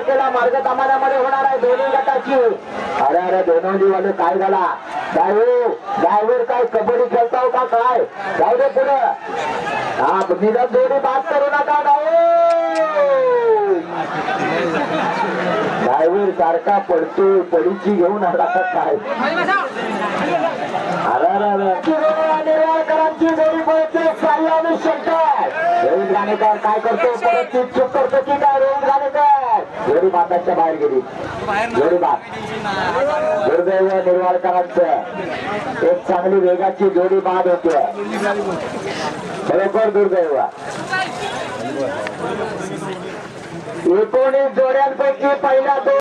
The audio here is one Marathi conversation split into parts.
तारखेला मार्ग कमानामध्ये होणार आहे दोन्ही गटाची. अरे अरे दोनोली वाले काय झाला? ड्रायव्हर ड्रायव्हर काय कबड्डी खेळताव का काय? जाऊ दे पुढे. हा निधन जोडी बात करू नका ड्रायव्हर सारखा पडतोय पडीची घेऊन आला का काय? अरे अरे जोडी पळते साई आणि शंकर. रोहित गाणेकर काय करतो? परत चूक करतो की काय? रोहित गाणेकर जोडी माताच्या बाहेर गेली. जोडी बात दुर्दैव निर्वाळकरांचं. एक चांगली वेगाची जोडी बाद होते. खरोखर दुर्दैव. एकोणीस जोड्यांपैकी पहिला दोन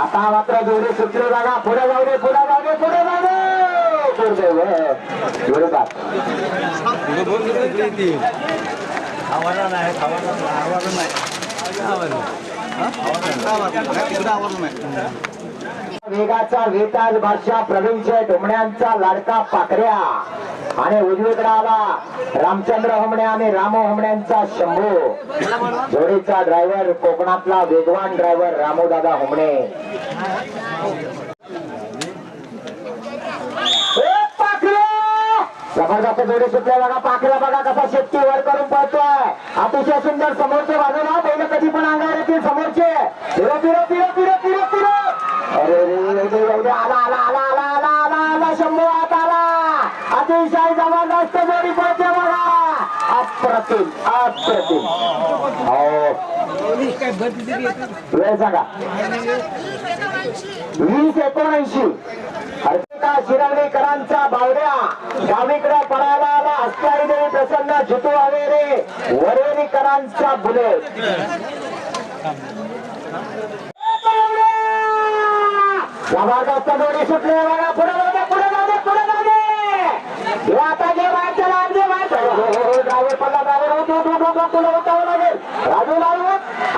आता मात्र जोडी सुटली बघा पुढे जाऊ दे पुढे जाऊ दे पुढे जाऊ दे. दुर्दैव. जोडी बाद नाही आवाजा नाही. वेगाचा वेताज बादशाह प्रवीणचे डोमण्यांचा लाडका पाकऱ्या आणि उजवीकडे आला रामचंद्र होमणे आणि रामो होमण्यांचा शंभू. जोडीचा ड्रायव्हर कोकणातला वेगवान ड्रायव्हर रामोदादा होमणे ए, पाखरे! जबरदस्त जोडी सुटल्या बघा पाखऱ्या बघा कसा शेतकी वर करून पळतोय. अतिशय सुंदर समोरचे बाजूला पहिले कधी पण अंगावर येतील समोरचे. फिरो फिरो फिरो फिरो फिरो फिरो. अरे रे आला आला आला आला आला आला आला शंभू आत आला. अतिशय जबरदस्त जोडी पळते बघा. अप्रतिम अप्रतिम. हो. वेळ सांगा. वीस एकोणऐंशी. हर्षिका शिरवणीकरांचा बावड्या. गावीकडे पळायला आला हस्ताई देवी प्रसन्न जितू अवेरे वरेरीकरांचा बुलेट. बघा पुढे जाऊ पुढे जाऊ पुढे जाऊ दे आता जे वाटतं वाटतं होतो होतो लागेल राजू लावू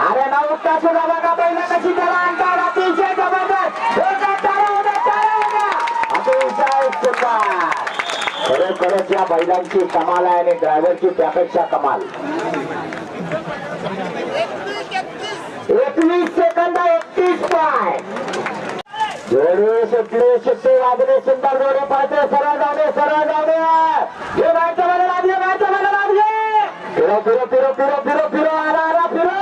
अरे ना उठता बघा पहिला कशी त्याला आणतात अतिशय जबरदस्त एका टाळ्या उद्या टाळ्या उद्या अतिशय सुंदर खरोखरच या बैलांची कमाल आहे आणि ड्रायव्हरची त्यापेक्षा कमाल. एकवीस सेकंद एकतीस पाय. सुंदर जोडी सरळ जाऊ सरळ जाऊ हे बायचं मला लागले मला लागले फिरो फिरो फिरो फिरो फिरो फिरो फिरो.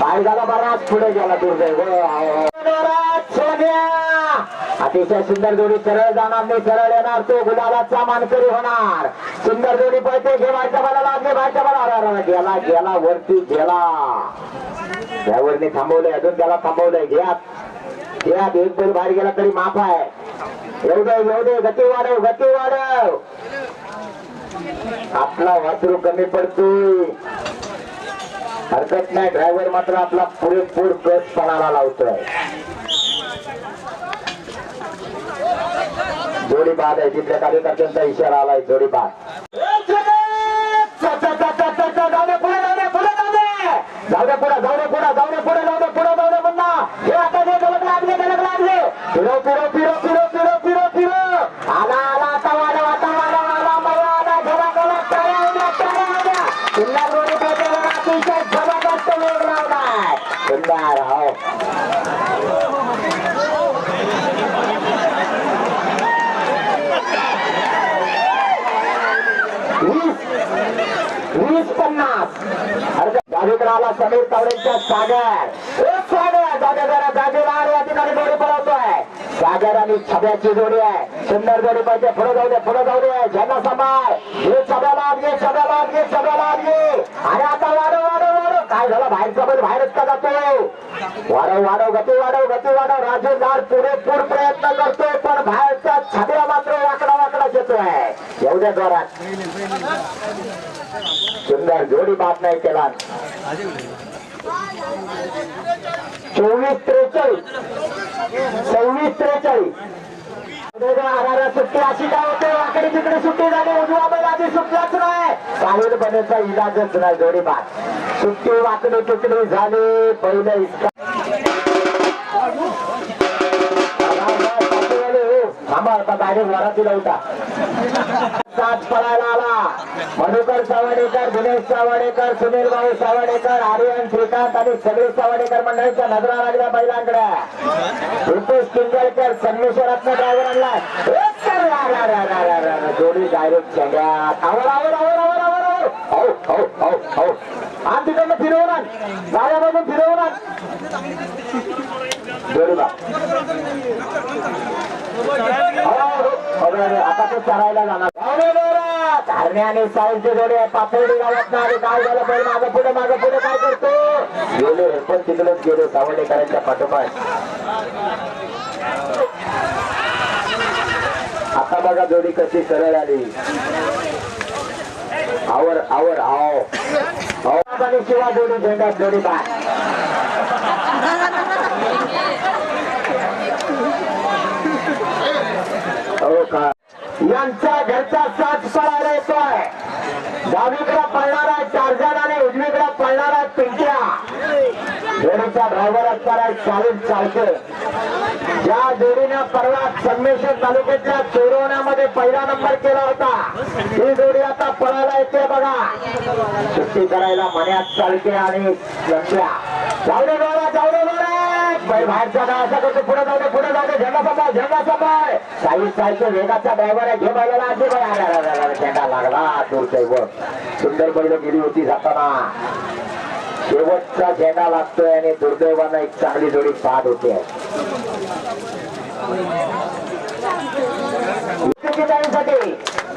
पाय झाला बराच पुढे गेला दुर्दैव. सोन्या अतिशय सुंदर जोडी सरळ जाणार नाही सरळ येणार तो. गुलाबाचा मानकरी होणार. सुंदर जोडी पळते घेवायच्या मला लागले भायच्या मला गेला गेला वरती गेला. ड्रायव्हरने थांबवलंय अजून त्याला थांबवलंय. घ्या घ्या एक बैल बाहेर गेला तरी माफ आहे. येऊ दे येऊ दे गती वाढव गती वाढव. आपला वासरू कमी पडतोय. हरकत नाही ड्रायव्हर मात्र आपला पुरेपूर कस पणाला लावतोय. जोडी बाद आहे तिथल्या कार्यकर्त्यांचा इशारा आलाय जोडी बाद जाऊ दे पुढे जाऊ दे पुढे जाऊ दे पुढे जाऊ दे पुढे जाऊ दे पुढे हे आता जे लागले गलक लागले. फिरो फिरो फिरो फिरो फिरो फिरो फिरो. आला आला आता वाढव आता वाढव आला मला आला जरा गला टाळ्या उद्या टाळ्या पुन्हा अतिशय जबरदस्त वेग लावलाय. सुंदर हो वीस वीस पन्नास अरे आला समीर तावडेच्या सागर एक सागर जागे जरा जागेला या ठिकाणी जोडी पळवतोय. सागर आणि छब्याची जोडी आहे. सुंदर जोडी पाहिजे पुढे जाऊ दे पुढे जाऊ दे. झेंडा सांभाळ. हे छब्याला आत छब्याला आत छब्याला आत आणि आता वाढव वाढव वाढव. काय झालं? बाहेरचा बैल बाहेरच का जातो वाढव वाढव गती वाढव गती वाढव. राजू लाड पुरेपूर प्रयत्न करतोय पण बाहेरचा छब्या मात्र वाकडा वाकडा येतोय एवढ्या जोरात. सुंदर जोडी बात नाही केला चोवीस त्रेचाळीस सव्वीस त्रेचाळीस आधारा सुट्टी अशी काय होते वाकडे तिकडे सुट्टी झाली उजवा बैल आधी सुटलाच नाही काही बनायचा इलाजच नाही जोडी बात सुट्टी वाकडे तिकडे झाली पहिलं इतका थांबा आता डायरेक्ट वरातीला होता सात पळायला आला. मधुकर सावडेकर दिनेश सावडेकर सुनील भाऊ सावडेकर आर्यन श्रीकांत आणि सगळे सावडेकर मंडळीच्या नजरा लागल्या बैलांकडे. रुपेश किंजळकर संगमेश्वरातनं ड्रायव्हर आणला. जोडी डायरेक्ट चंग्यात आवड आवड आवड आवड आवड आवड हो हो हो तिकडनं फिरवून आण. गाड्यामधून फिरवून आण. जोडी आता तो चरायला जाणार. धारणे आणि साईंचे जोडे पाथर्डी गावात नाही काय झालं पण माझं पुढे माझं पुढे काय करतो? गेलो हे पण तिकडेच गेलो सावंडेकरांच्या पाठोपाठ. आता बघा जोडी कशी सरळ आली. आवर आवर आओ आओ आणि शिवा जोडी झेंडा जोडी बाय हो का यांचा घरचा साथ पळायला येतोय डावीकडे पळणारा टार्झन आणि उजवीकडे पळणारा पिंट्या. जोडीचा ड्रायव्हर असणारा चालून चालतो ज्या जोडीनं परवा संगमेश्वर तालुक्यातल्या चोरवण्यामध्ये पहिला नंबर केला होता. ही जोडी आता पळायला येते बघा. सुट्टी करायला मन्यात चालते आणि लक्ष्या जाऊ दे गोरा जाऊ दे गोरा बाई बाहेरचा नाव असा करतो पुढे जाऊ दे पुढे जाऊ दे. झेंडा सांभाळ झेंडा सांभाळ. साई साईच्या वेगाचा ड्रायव्हर आहे घे बैलाला असे बाई. झेंडा लागला दुर्दैव सुंदर बैल गेली होती जाताना. शेवटचा झेंडा लागतोय आणि दुर्दैवानं एक चांगली जोडी पाठ होते.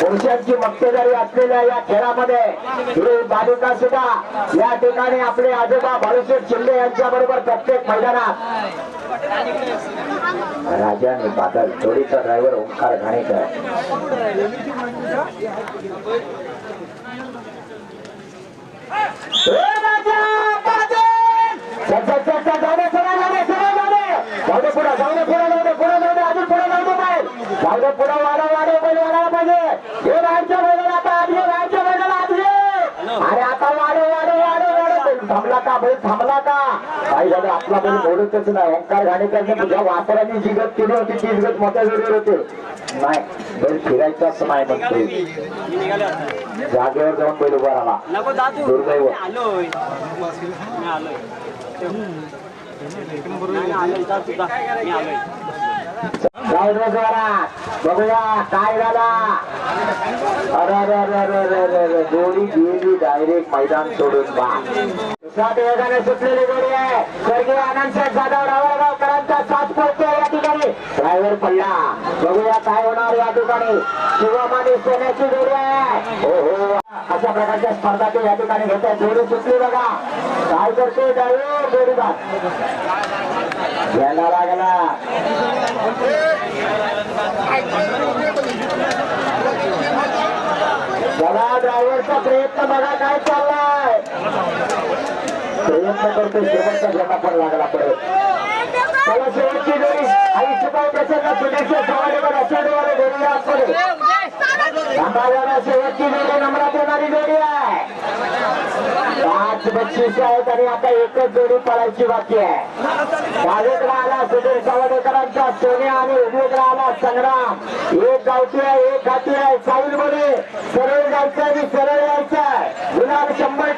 पुरुषांची मक्तेदारी असलेल्या या खेळामध्ये ही बालिका सुद्धा या ठिकाणी आपले आजोबा बाळूशेठ शिंदे यांच्या बरोबर प्रत्येक मैदानात. राजाने बादल जोडीचा ड्रायव्हर ओंकार घाणेकर. जाऊ दे, पुढे जाऊ दे, पुढे जाऊ दे, पुढं जाऊ दे, अजून पुढं जाऊ दे दे पुढं, वाढव, वाढव, बैल वाढायला पाहिजे. हे बाहेरच्या बैलाला आता आत ये, बाहेरच्या बैलाला आत ये. अरे आता वाढव, वाढव, वाढव, वाढव. बैल थांबला का बैल थांबला का? काय झालं आपला बैल मोडतच नाही. ओंकार घाणेकरने तुझ्या वासरांनी जी गत केली होती तीच गत मोठ्या जोडीवर होते. नाही बैल फिरायचाच नाही म्हणतो जागेवर जाऊन बैल उभा राहिला दुर्दैव. मी आलोय. मी जाऊ दे जोरात बघूया काय झाला. अरे अरे अरे अरे अरे अरे अरे गेली डायरेक्ट मैदान सोडून बा. सात वेगाने सुटलेली जोडी आहे. स्वर्गीय आनंद साहेब जाधव रावळगावकरांचा साथ पोहोचतो या ठिकाणी. ड्रायव्हर पडला. बघूया काय होणार या ठिकाणी. शिवम आणि सोन्याची जोडी आहे. हो हो अशा प्रकारच्या स्पर्धा ते या ठिकाणी घेत आहे जोडी सुटली बघा. काय करतोय ड्रायव्हर जोडीदार. घ्यायला लागला. बघा ड्रायव्हरचा प्रयत्न बघा काय चाललाय. प्रयत्न करतो शेवटचा झेंडा पण लागला परत. त्याला शेवटची जोडी. आई शिपाई प्रसन्न सुनेश्वर सवारीवर अशाडीवाले जोडी आतमध्ये शेवटची जोडी नंबरात येणारी जोडी आहे पाच बक्षीस आहेत आणि आता एकच जोडी पळायची बाकी आहे. डावीकडे आला सुधीर सावडेकरांचा सोन्या आणि उजवीकडे आला संग्राम. एक गावठी आहे एक हाती आहे. साईल मध्ये सरळ जायचं आणि सरळ यायचं आहे गुलाब शंभर